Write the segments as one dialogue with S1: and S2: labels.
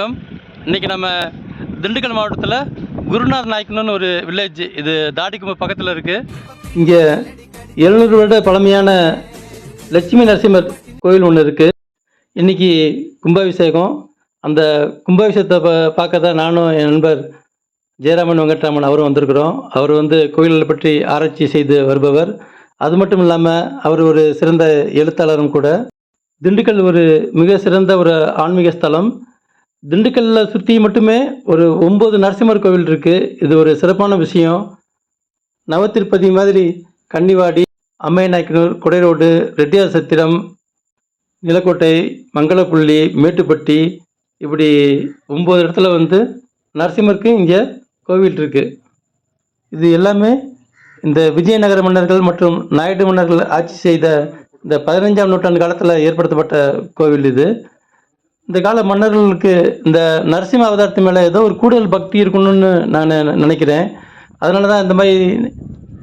S1: வணக்கம். இன்றைக்கி நம்ம திண்டுக்கல் மாவட்டத்தில் குருநாத் நாயக்கன்னு ஒரு வில்லேஜ் இது தாடிக்கும்பு பக்கத்தில் இருக்குது இங்கே எழுநூறு வருட பழமையான லட்சுமி நரசிம்மர் கோயில் ஒன்று இருக்குது இன்றைக்கி கும்பாபிஷேகம். அந்த கும்பாபிஷேகத்தை பா பார்க்க தான் நானும் என் நண்பர் ஜெயராமன் வெங்கட்ராமன் அவரும் வந்திருக்கிறோம். அவர் வந்து கோயில்களை பற்றி ஆராய்ச்சி செய்து வருபவர். அது மட்டும் இல்லாமல் அவர் ஒரு சிறந்த எழுத்தாளரும் கூட. திண்டுக்கல் ஒரு மிக சிறந்த ஒரு ஆன்மீக ஸ்தலம். திண்டுக்கல்ல சுற்றி மட்டுமே ஒரு ஒம்பது நரசிம்மர் கோவில் இருக்குது இது ஒரு சிறப்பான விஷயம். நவத்திருப்பதி மாதிரி கன்னிவாடி அம்மையநாயக்கனூர் நாயக்கனூர் குடை ரோடு ரெட்டியார் சத்திரம் நிலக்கோட்டை மங்களப்புள்ளி மேட்டுப்பட்டி இப்படி ஒம்பது இடத்துல வந்து நரசிம்மருக்கு இங்கே கோவில் இருக்குது இது எல்லாமே இந்த விஜயநகர மன்னர்கள் மற்றும் நாயுடு மன்னர்கள் ஆட்சி செய்த இந்த பதினஞ்சாம் நூற்றாண்டு காலத்தில் ஏற்படுத்தப்பட்ட கோவில் இது. இந்த கால மன்னர்களுக்கு இந்த நரசிம்ம அவதாரத்து மேலே ஏதோ ஒரு கூடுதல் பக்தி இருக்கணும்னு நான் நினைக்கிறேன். அதனால தான் இந்த மாதிரி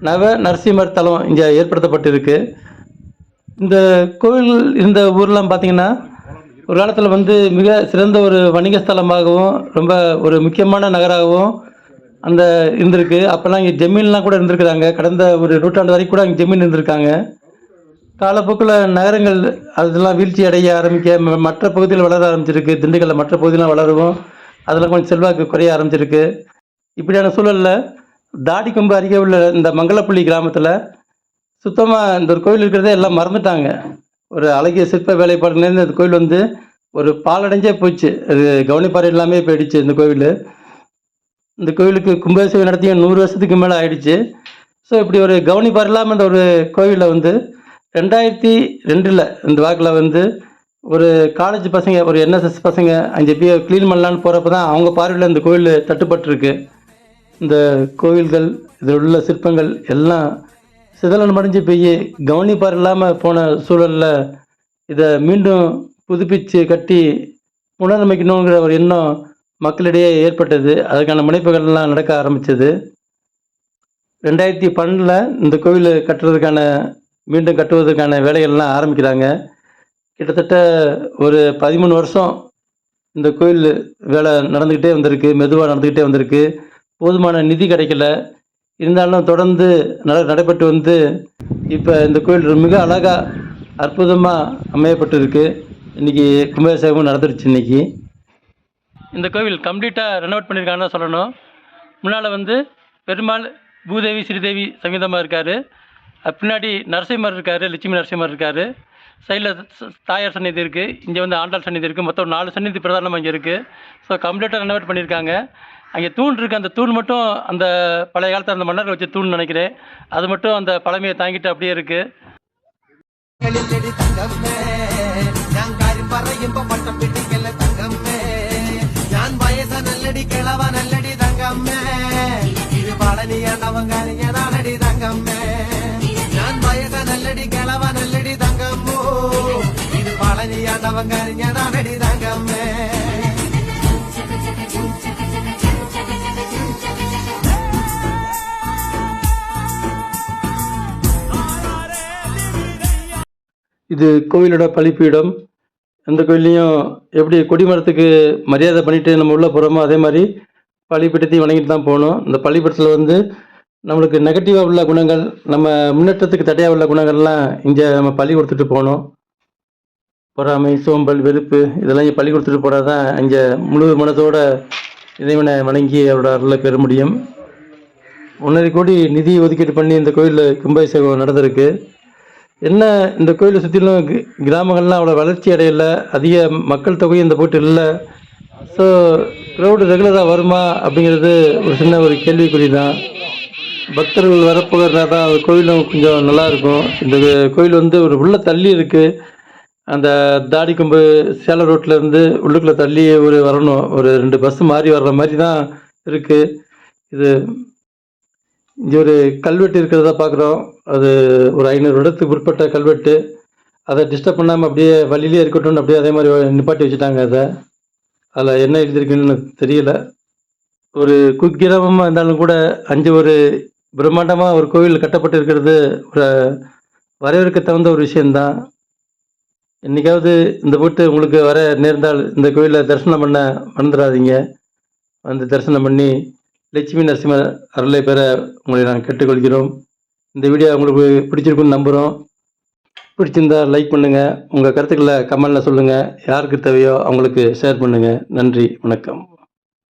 S1: நவ நரசிம்மர் தலம் இங்கே ஏற்படுத்தப்பட்டிருக்கு. இந்த கோவில் இருந்த ஊர்லாம் பார்த்தீங்கன்னா ஒரு காலத்தில் வந்து மிக சிறந்த ஒரு வணிக ஸ்தலமாகவும் ரொம்ப ஒரு முக்கியமான நகராகவும் அந்த இருந்திருக்கு. அப்போல்லாம் இங்கே ஜமீன்லாம் கூட இருந்திருக்கிறாங்க. கடந்த ஒரு நூற்றாண்டு வரைக்கும் கூட அங்கே ஜமீன் இருந்திருக்காங்க. காலப்போக்கில் நகரங்கள் அதெல்லாம் வீழ்ச்சி அடைய ஆரம்பிக்க ம- மற்ற பகுதியில் வளர ஆரம்பிச்சிருக்கு. திண்டுக்கல்ல மற்ற பகுதியெலாம் வளரவும். அதில் கொஞ்சம் செல்வாக்கு குறைய ஆரம்பிச்சிருக்கு. இப்படியான சூழலில் தாடி கொம்பு அருகே உள்ள இந்த மங்களப்பள்ளி கிராமத்தில் சுத்தமாக இந்த ஒரு கோயில் இருக்கிறதே எல்லாம் மறந்துட்டாங்க. ஒரு அழகிய சிற்ப வேலைப்பாடுலேருந்து இந்த கோயில் வந்து ஒரு பாலடைஞ்சே போச்சு. அது கவனிப்பாறை எல்லாமே போயிடுச்சு இந்த கோவில். இந்த கோவிலுக்கு கும்பாபிஷேகம் நடத்தியும் நூறு வருஷத்துக்கு மேலே ஆயிடுச்சு. ஸோ இப்படி ஒரு கவனிப்பாறை இல்லாமல் இந்த ஒரு கோவிலில் வந்து ரெண்டாயிரத்தி ரெண்டில் இந்த வாக்கில் வந்து ஒரு காலேஜ் பசங்க ஒரு என்எஸ்எஸ் பசங்க அங்கே போய் க்ளீன் பண்ணலான்னு போகிறப்ப தான் அவங்க பார்வையில் இந்த கோயில் தட்டுப்பட்டிருக்கு. இந்த கோவில்கள் இதில் உள்ள சிற்பங்கள் எல்லாம் சிதலன் மடைஞ்சு போய் கவனிப்பார் இல்லாமல் போன சூழலில் இதை மீண்டும் புதுப்பித்து கட்டி புனரமைக்கணுங்கிற ஒரு எண்ணம் மக்களிடையே ஏற்பட்டது. அதுக்கான முனைப்புகள்லாம் நடக்க ஆரம்பித்தது ரெண்டாயிரத்தி பன்னெண்டில் இந்த கோவில் கட்டுறதுக்கான மீண்டும் கட்டுவதற்கான வேலைகள்லாம் ஆரம்பிக்கிறாங்க. கிட்டத்தட்ட ஒரு பதிமூணு வருஷம் இந்த கோயில் வேலை நடந்துக்கிட்டே வந்திருக்கு மெதுவாக நடந்துக்கிட்டே வந்திருக்கு. போதுமான நிதி கிடைக்கல. இருந்தாலும் தொடர்ந்து நட நடைபெற்று வந்து இப்போ இந்த கோயில் மிக அழகாக அற்புதமாக அமையப்பட்டிருக்கு. இன்றைக்கி கும்பாபிஷேகமும் நடந்துருச்சு இன்றைக்கி இந்த கோவில் கம்ப்ளீட்டாக ரெனோவேட் பண்ணியிருக்காங்கன்னு சொல்லணும். முன்னால் வந்து பெருமாள் பூதேவி ஸ்ரீதேவி சங்கீதமாக இருக்கார். பின்னாடி நரசிம்மர் இருக்கார் லட்சுமி நரசிம்மர் இருக்கார். சைடில் தாயார் சன்னிதி இருக்குது இங்கே வந்து ஆண்டாள் சன்னிதி இருக்குது மொத்தம் நாலு சன்னிதி பிரதானமாக அங்கே இருக்குது ஸோ கம்ப்ளீட்டாக ரெனோவேட் பண்ணியிருக்காங்க. அங்கே தூண் இருக்குது அந்த தூண் மட்டும் அந்த பழைய காலத்தில் அந்த மன்னர்கள் வச்சு தூண் நினைக்கிறேன். அது மட்டும் அந்த பழமையை தாங்கிட்டு அப்படியே இருக்குது
S2: தங்கம்மே இது பழனியாண்டவங்க தங்கம்மே தவங்கறிஞனா வெடிதாங்கம்மே.
S1: இது கோவிலோட பழிப்பீடம். எந்த கோயிலையும் எப்படி கொடிமரத்துக்கு மரியாதை பண்ணிட்டு நம்ம உள்ளே போகிறோமோ அதே மாதிரி பழிப்பீடத்தையும் வணங்கிட்டு தான் போகணும். இந்த பழிப்பீடத்தில் வந்து நம்மளுக்கு நெகட்டிவாக உள்ள குணங்கள் நம்ம முன்னேற்றத்துக்கு தடையாக உள்ள குணங்கள்லாம் இங்கே நம்ம பழி கொடுத்துட்டு போகணும். பொறாமை சோம்பல் வெறுப்பு இதெல்லாம் இங்கே பலி கொடுத்துட்டு போனால் தான் அங்கே முழு மனதோட இறைவனை வணங்கி அவரோட அருளை பெற முடியும். ஒன்றரை கோடி நிதி ஒதுக்கீடு பண்ணி இந்த கோயிலில் கும்பாபிஷேகம் நடந்திருக்கு. என்ன இந்த கோயிலை சுற்றிலும் கி- கிராமங்கள்லாம் அவ்வளோ வளர்ச்சி அடையலை அதிக மக்கள் தொகையும் இந்த போட்டு இல்லை. ஸோ க்ரௌடு ரெகுலராக வருமா அப்படிங்கிறது ஒரு சின்ன ஒரு கேள்விக்குறி தான் பக்தர்கள் வரப்போகிறனா தான் அந்த கோயிலும் கொஞ்சம் நல்லாயிருக்கும் இந்த கோயில் வந்து ஒரு உள்ள தள்ளி இருக்குது அந்த தாடிக்கொம்பு கொம்பு ரோட்டில் இருந்து உள்ளுக்குள்ளே தள்ளி ஒரு வரணும். ஒரு ரெண்டு பஸ்ஸு மாறி வர்ற மாதிரி தான் இருக்குது இது இங்கே ஒரு கல்வெட்டு இருக்கிறதா பார்க்குறோம் அது ஒரு ஐநூறு வருடத்துக்கு உட்பட்ட கல்வெட்டு. அதை டிஸ்டர்ப் பண்ணாமல் அப்படியே வழியிலே இருக்கட்டும்னு அப்படியே அதே மாதிரி நிப்பாட்டி வச்சுட்டாங்க அதை. அதில் என்ன எழுதியிருக்குன்னு எனக்கு தெரியல. ஒரு குக்கிரமமாக இருந்தாலும் கூட அஞ்சு ஒரு பிரம்மாண்டமாக ஒரு கோவில் கட்டப்பட்டு இருக்கிறது ஒரு வரவேற்க தகுந்த ஒரு விஷயந்தான் என்றைக்காவது இந்த போட்டு உங்களுக்கு வர நேர்ந்தால் இந்த கோயிலில் தரிசனம் பண்ண மறந்துடாதீங்க. வந்து தரிசனம் பண்ணி லட்சுமி நரசிம்ம அருளை பெற உங்களை நாங்கள் கேட்டுக்கொள்கிறோம். இந்த வீடியோ உங்களுக்கு பிடிச்சிருக்குன்னு நம்புகிறோம் பிடிச்சிருந்தா லைக் பண்ணுங்கள் உங்கள் கருத்துக்களை கமெண்டில் சொல்லுங்கள் யாருக்கு தேவையோ அவங்களுக்கு ஷேர் பண்ணுங்கள் நன்றி. வணக்கம்.